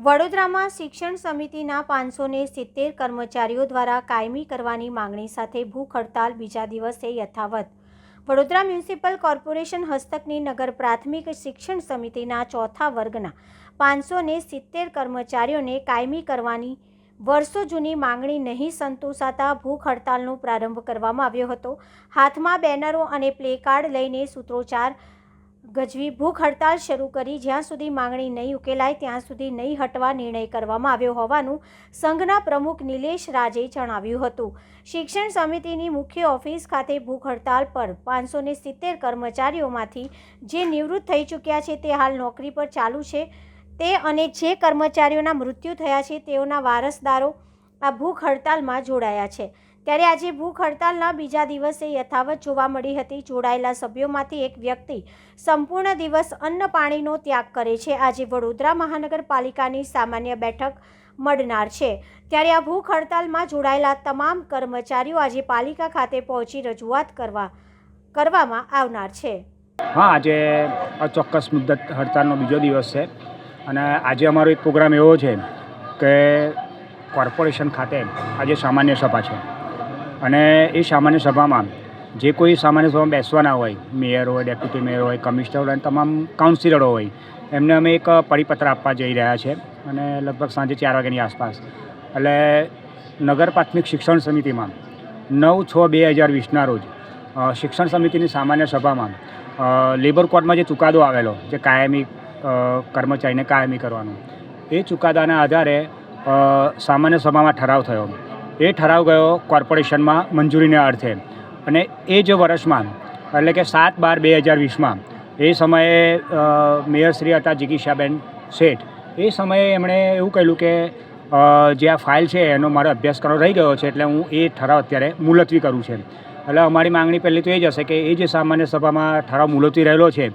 વડોદરામાં શિક્ષણ સમિતિના પાંચસો ને સિત્તેર કર્મચારીઓ દ્વારા કાયમી કરવાની માંગણી સાથે ભૂખ હડતાલ બીજા દિવસે યથાવત. વડોદરા મ્યુનિસિપલ કોર્પોરેશન હસ્તકની નગર પ્રાથમિક શિક્ષણ સમિતિના ચોથા વર્ગના પાંચસો ને સિત્તેર કર્મચારીઓને કાયમી કરવાની વર્ષો જૂની માંગણી નહીં સંતોષાતા ભૂખ હડતાલનો પ્રારંભ કરવામાં આવ્યો હતો. હાથમાં બેનરો અને પ્લેકાર્ડ લઈને સૂત્રોચ્ચાર ગજવી ભૂખ હડતાલ શરૂ કરી. જ્યાં સુધી માંગણી નહીં ઉકેલાય, ત્યાં સુધી નહીં હટવા નિર્ણય કરવામાં આવ્યો હોવાનું સંઘના પ્રમુખ નિલેશ રાજે જણાવ્યું હતું. શિક્ષણ સમિતિની મુખ્ય ઓફિસ ખાતે ભૂખ હડતાલ પર પાંચસો સિત્તેર કર્મચારીઓમાંથી જે નિવૃત્ત થઈ ચૂક્યા છે તે હાલ નોકરી પર ચાલુ છે. તે અને જે કર્મચારીઓના મૃત્યુ થયા છે તેઓના વારસદારો આ ભૂખ હડતાલમાં જોડાયા છે. ત્યારે આજે ભૂખ હડતાલના બીજા દિવસે યથાવત જોવા મળી હતી. જોડાયેલા સભ્યોમાંથી એક વ્યક્તિ સંપૂર્ણ દિવસ અન્ન પાણીનો ત્યાગ કરે છે. આજે વડોદરા મહાનગરપાલિકાની સામાન્ય બેઠક મળનાર છે. ત્યારે આ ભૂખ હડતાલમાં જોડાયેલા તમામ કર્મચારીઓ આજે પાલિકા ખાતે પહોંચી રજૂઆત કરવા, કરવામાં આવનાર છે. હા, આજે અચોક્કસ મુદ્દત હડતાલનો બીજો દિવસ છે. અને આજે અમારો એક પ્રોગ્રામ એવો છે કે કોર્પોરેશન ખાતે આજે સામાન્ય સભા છે. અને એ સામાન્ય સભામાં જે કોઈ સામાન્ય સભામાં બેસવાના હોય, મેયર હોય, ડેપ્યુટી મેયર હોય, કમિશનર હોય તમામ કાઉન્સિલરો હોય, એમને અમે એક પરિપત્ર આપવા જઈ રહ્યા છે અને લગભગ સાંજે ચાર વાગ્યાની આસપાસ. એટલે નગર પ્રાથમિક શિક્ષણ સમિતિમાં નવ છ બે હજાર વીસના રોજ શિક્ષણ સમિતિની સામાન્ય સભામાં લેબર કોર્ટમાં જે ચુકાદો આવેલો, જે કાયમી કર્મચારીને કાયમી કરવાનો, એ ચુકાદાના આધારે સામાન્ય સભામાં ઠરાવ થયો. એ ઠરાવ ગયો કોર્પોરેશનમાં મંજૂરીને અર્થે. અને એ જ વર્ષમાં, એટલે કે સાત બાર બે હજાર વીસમાં, એ સમયે મેયર મેયરશ્રી હતા જિગીશાબેન શેઠ, એ સમયે એમણે એવું કહ્યું કે જે આ ફાઇલ છે એનો મારો અભ્યાસ કરવાનો રહી ગયો છે એટલે હું એ ઠરાવ અત્યારે મુલતવી કરું છે. એટલે અમારી માંગણી પહેલી તો એ જ હશે કે એ જે સામાન્ય સભામાં ઠરાવ મુલતવી રહેલો છે,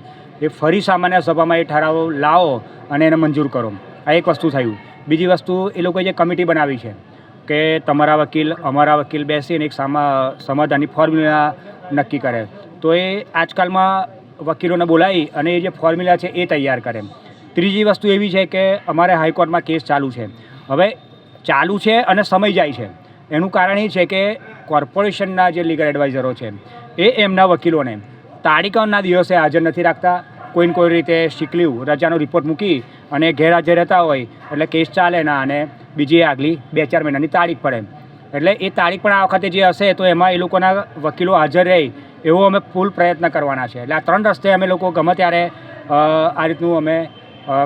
એ ફરી સામાન્ય સભામાં એ ઠરાવ લાવો અને એને મંજૂર કરો. આ એક વસ્તુ થયું. બીજી વસ્તુ, એ લોકોએ જે કમિટી બનાવી છે કે તમારા વકીલ, અમારા વકીલ બેસીને એક સામા, સમાધાનની ફોર્મ્યુલા નક્કી કરે. તો એ આજકાલમાં વકીલોને બોલાવી અને એ જે ફોર્મ્યુલા છે એ તૈયાર કરે. ત્રીજી વસ્તુ એવી છે કે અમારે હાઈકોર્ટમાં કેસ ચાલુ છે. હવે ચાલુ છે અને સમય જાય છે. એનું કારણ એ છે કે કોર્પોરેશનના જે લીગલ એડવાઇઝરો છે, એ એમના વકીલોને તારીખના દિવસે હાજર નથી રાખતા. કોઈને કોઈ રીતે શીખલ્યું રજાનો રિપોર્ટ મૂકી અને ગેરહાજર રહેતા હોય, એટલે કેસ ચાલે ના અને બીજી આગલી બે ચાર મહિનાની તારીખ પડે એટલે એ તારીખ પણ આ વખતે જે હશે તો એમાં એ લોકોના વકીલો હાજર રહે એવો અમે ફૂલ પ્રયત્ન કરવાના છે. એટલે આ ત્રણ રસ્તે અમે લોકો ગમે ત્યારે આ રીતનું અમે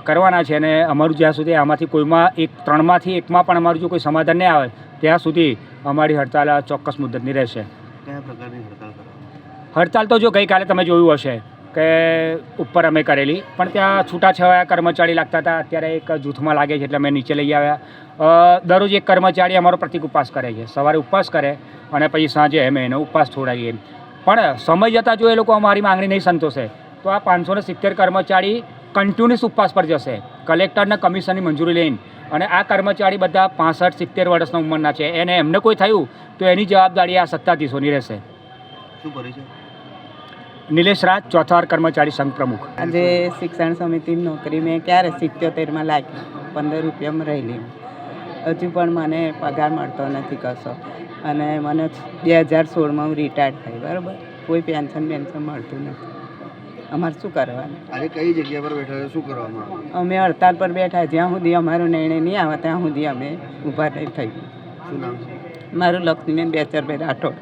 કરવાના છે અને અમારું જ્યાં સુધી આમાંથી કોઈમાં એક ત્રણમાંથી એકમાં પણ અમારું જો કોઈ સમાધાન નહીં આવે ત્યાં સુધી અમારી હડતાલ આ ચોક્કસ મુદ્દતની રહેશે. કયા પ્રકારની હડતાલ હડતાલ તો જો ગઈકાલે તમે જોયું હશે. કે ઉપર અમે કરેલી. પણ ત્યાં છૂટાછવાયા કર્મચારી લાગતા હતા. અત્યારે એક જૂથમાં લાગે છે એટલે અમે નીચે લઈ આવ્યા. દરરોજ એક કર્મચારી અમારો પ્રતિક ઉપવાસ કરે છે. સવારે ઉપવાસ કરે અને પછી સાંજે અમે એનો ઉપવાસ છોડાવીએ. પણ સમય જતાં જો એ લોકો અમારી માંગણી નહીં સંતોષે, તો આ પાંચસો ને સિત્તેર કર્મચારી કન્ટિન્યુઅસ ઉપવાસ પર જશે. કલેક્ટરના કમિશનની મંજૂરી લઈને. અને આ કર્મચારી બધા પાસઠ, સિત્તેર વર્ષના ઉંમરના છે. એને એમને કોઈ થયું તો એની જવાબદારી આ સત્તાધીશોની રહેશે. શું પરિચય નિલેશ રાજ ચોથા કર્મચારી સંઘ પ્રમુખ. આજે શિક્ષણ સમિતિની નોકરી મેં ક્યારે સિત્યોતેરમાં લાગી? પંદર રૂપિયામાં રહેલી. હજુ પણ મને પગાર મળતો નથી કશો. અને મને બે હજાર સોળમાં હું રિટાયર્ડ થઈ. બરાબર? કોઈ પેન્શન પેન્શન મળતું નથી. અમારે શું કરવાનું? આજે કઈ જગ્યા પર બેઠા છો? શું કરવામાં અમે હડતાલ પર બેઠા. જ્યાં સુધી અમારો નિર્ણય નહીં આવે ત્યાં સુધી અમે ઊભા નહીં થઈ. શું નામ મારું લક્ષ્મીબેન બેચરભાઈ રાઠોડ.